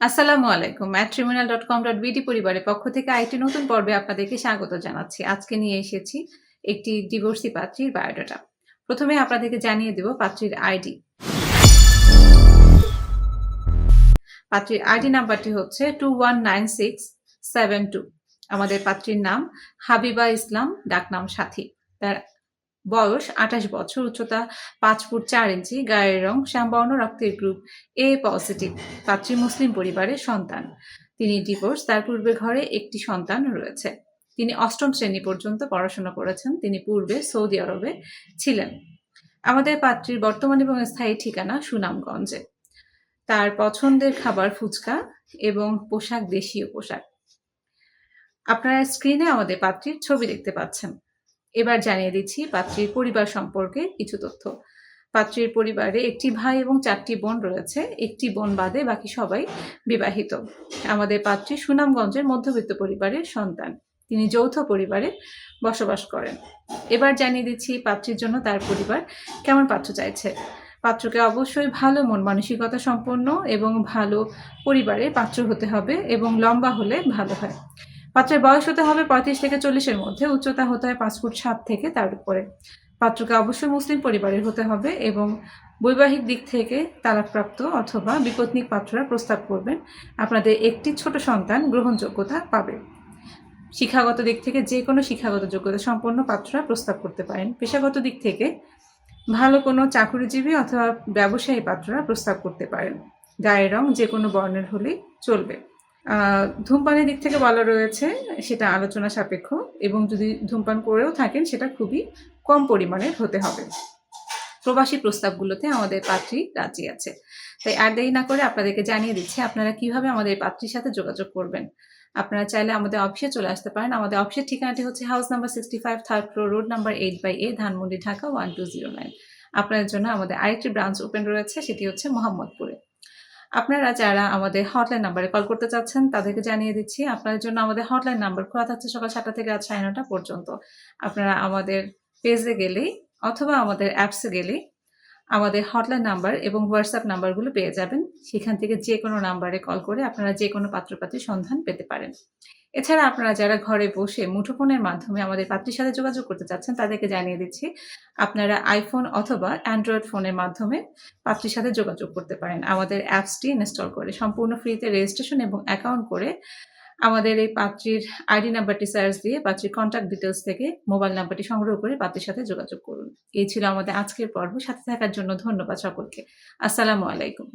আসসালামু আলাইকুম। Matrimonial dot com dot BD পরিবারের পক্ষ থেকে আরেকটি নতুন পর্বে আপনাদেরকে স্বাগত জানাচ্ছি। আজকে নিয়ে এসেছি একটি ডিভোর্সি পাত্রীর বায়োডাটা প্রথমে আপনাদেরকে জানিয়ে দেব পাত্রীর আইডি পাত্রীর আইডি নাম্বারটি হচ্ছে two one nine six seven two আমাদের পাত্রীর নাম হাবিবা ইসলাম, ডাকনাম সাথী। তার বয়স আঠাশ বছর, উচ্চতা পাঁচ ফুট চার ইঞ্চি, গায়ের রং শ্যামবর্ণ, রক্তের গ্রুপ এ পজিটিভ পাত্রী মুসলিম পরিবারের সন্তান। তিনি ডিভোর্স তার পূর্বে ঘরে একটি সন্তান রয়েছে। তিনি অষ্টম শ্রেণি পর্যন্ত পড়াশোনা করেছেন। তিনি পূর্বে সৌদি আরবে ছিলেন। আমাদের পাত্রীর বর্তমান এবং স্থায়ী ঠিকানা সুনামগঞ্জে। তার পছন্দের খাবার ফুচকা এবং পোশাক দেশীয় পোশাক। আপনারা স্ক্রিনে আমাদের পাত্রীর ছবি দেখতে পাচ্ছেন। এবার জানিয়ে দিচ্ছি পাত্রীর পরিবার সম্পর্কে কিছু তথ্য। পাত্রীর পরিবারে একটি ভাই এবং চারটি বোন রয়েছে, একটি বোন বাদে বাকি সবাই বিবাহিত। আমাদের পাত্রী সুনামগঞ্জের মধ্যবিত্ত পরিবারের সন্তান। তিনি যৌথ পরিবারে বসবাস করেন। এবার জানিয়ে দিচ্ছি পাত্রীর জন্য তার পরিবার কেমন পাত্র চাইছে। পাত্রকে অবশ্যই ভালো মন মানসিকতা সম্পন্ন এবং ভালো পরিবারের পাত্র হতে হবে এবং লম্বা হলে ভালো হয়। পাত্রের বয়স হতে হবে পঁয়ত্রিশ থেকে চল্লিশের মধ্যে, উচ্চতা হতে হয় পাঁচ ফুট সাত থেকে তার উপরে। পাত্রকে অবশ্যই মুসলিম পরিবারের হতে হবে এবং বৈবাহিক দিক থেকে তালাকপ্রাপ্ত অথবা বিপত্নিক পাত্ররা প্রস্তাব করবেন, আপনাদের একটি ছোট সন্তান গ্রহণযোগ্যতা পাবে। শিক্ষাগত দিক থেকে যে কোনো শিক্ষাগত যোগ্যতা সম্পন্ন পাত্ররা প্রস্তাব করতে পারেন। পেশাগত দিক থেকে ভালো কোনো চাকুরিজীবী অথবা ব্যবসায়ী পাত্ররা প্রস্তাব করতে পারেন। গায়ের রং যে কোনো বর্ণের হলেই চলবে। ধূমপানের দিক থেকে বলা রয়েছে, সেটা আলোচনা সাপেক্ষ এবং যদি ধূমপান করেও থাকেন, সেটা খুবই কম পরিমাণের হতে হবে। প্রবাসী প্রস্তাবগুলোতে আমাদের পাত্রী রাজি আছে। তাই আর দেরি না করে আপনাদেরকে জানিয়ে দিচ্ছি, আপনারা কীভাবে আমাদের পাত্রীর সাথে যোগাযোগ করবেন? আপনারা চাইলে আমাদের অফিসে চলে আসতে পারেন। আমাদের অফিসের ঠিকানাটি হচ্ছে house number sixty five third floor road number eight by A Dhanmondi, Dhaka one two zero nine আপনাদের জন্য আমাদের আরেকটি ব্রাঞ্চ ওপেন রয়েছে, সেটি হচ্ছে মোহাম্মদপুরে। আপনারা যারা আমাদের হটলাইন নাম্বারে কল করতে চাচ্ছেন, তাদেরকে জানিয়ে দিচ্ছি, আপনাদের জন্য আমাদের হটলাইন নাম্বার খোলা থাকছে সকাল সাতটা থেকে রাত সাড়ে নটা পর্যন্ত। আপনারা আমাদের পেজে গেলেই অথবা আমাদের অ্যাপসে গেলেই আমাদের হটলাইন নাম্বার এবং হোয়াটসঅ্যাপ নাম্বারগুলো পেয়ে যাবেন। সেখান থেকে যে কোনো নাম্বারে কল করে আপনারা যে কোনো পাত্রপাত্রীর সন্ধান পেতে পারেন। এছাড়া আপনারা যারা ঘরে বসে মুঠোফোনের মাধ্যমে আমাদের পাত্রীর সাথে যোগাযোগ করতে চাচ্ছেন, তাদেরকে জানিয়ে দিচ্ছি, আপনারা আইফোন অথবা অ্যান্ড্রয়েড ফোনের মাধ্যমে পাত্রীর সাথে যোগাযোগ করতে পারেন। আমাদের অ্যাপসটি ইনস্টল করে, সম্পূর্ণ ফ্রিতে রেজিস্ট্রেশন এবং অ্যাকাউন্ট করে আমাদের এই পাত্রীর আইডি নাম্বারটি সার্চ দিয়ে পাত্রীর কন্ট্যাক্ট ডিটেলস থেকে মোবাইল নাম্বারটি সংগ্রহ করে পাত্রীর সাথে যোগাযোগ করুন। এই ছিল আমাদের আজকের পর্ব। সাথে থাকার জন্য ধন্যবাদ সকলকে। আসসালামু আলাইকুম।